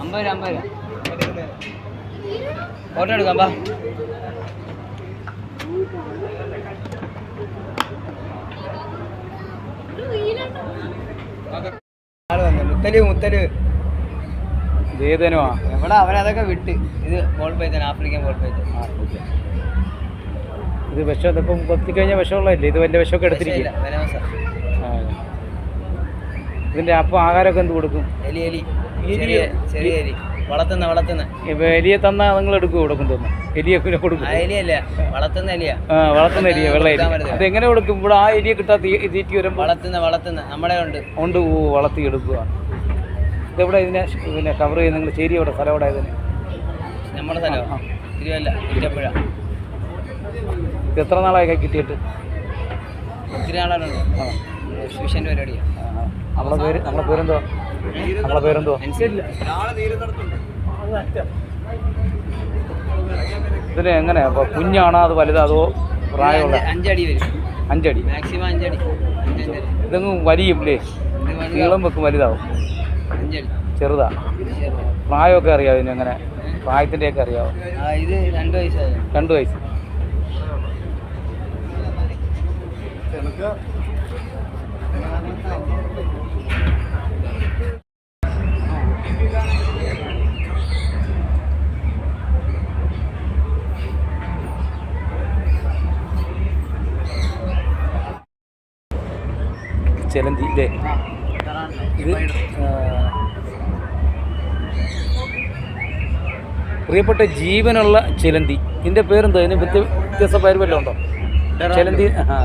അമ്പത് രൂപ അമ്പത് രൂപ. ഫോട്ടോ എടുക്കാം ബാ മുത്തൽ മുത്തൽ. വേദനമാ എവിടെ അവരതൊക്കെ വിട്ട്. ഇത് ball python African ball python ഇത് വിഷം ഇതിപ്പം കഴിഞ്ഞ വിഷമുള്ളതല്ലേ ഇത് വലിയ വിഷമൊക്കെ എടുത്തിരിക്കും. വിഷമില്ല, venomous ആ. ഇതിന്റെ അപ്പം ആഹാരമൊക്കെ എന്ത് കൊടുക്കും? എലി എലി. ചെറിയ ചെറിയ എലി. വളർത്തുന്ന വളർത്തുന്ന ഇപ്പൊ എലിയെ തന്നാ നിങ്ങൾ എടുക്കും കൊടുക്കും തോന്നുന്നു? എലിയെ പിന്നെ കൊടുക്കും. ആ എലിയല്ല. വളർത്തുന്ന എലിയാ. ആ വളർത്തുന്ന എലിയ വെള്ള എലി. അത് എങ്ങനെ കൊടുക്കും? ഇവിടെ ആ എലിയെ കിട്ടാ തീറ്റി വരും വളർത്തുന്ന വളർത്തുന്ന നമ്മളെ ഉണ്ട്. ഉണ്ട്. ഓ വളർത്തി എടുക്കുക. ഇതെവിടെ ഇതിനെ പിന്നെ കവർ ചെയ്ത് നിങ്ങൾ ചേരി എവിടെ? സ്ഥലം എവിടെ ഇതിന്? നമ്മുടെ സ്ഥലം. തിരുവല്ല ഇരപ്പുഴ ഇത് എത്ര നാളായി കിട്ടിയിട്ട്? ഒത്തിരി നാളാണ് ആ. പരിപാടിയാണ്. നമ്മളെ പേര് നമ്മളെ പേരെന്തോ നമ്മളെ പേരെന്തോ ഇതിന് എങ്ങനെ അപ്പോൾ കുഞ്ഞാണോ അത് വലുതാ? അതോ പ്രായമുള്ള? അഞ്ചടി വരും. അഞ്ചടി മാക്സിമം അഞ്ചടി ഇതെങ്ങും വലിയും. നീളം വെക്കും വലുതാവും. ചെറുതാ. പ്രായമൊക്കെ അറിയാമോ അങ്ങനെ? പ്രായത്തിന്റെയൊക്കെ അറിയാമോ ഇത് രണ്ട് വയസ്സായി. രണ്ട് വയസ്സ്. ചെലന്തി ഇല്ലേ ഇത് പ്രിയപ്പെട്ട ജീവനുള്ള ചിലന്തി. ഇതിന്റെ പേരെന്താ? ഇതിന് വ്യത്യ വ്യത്യസ്ത പേര് വല്ലതും ഉണ്ടോ? ചിലന്തി ആ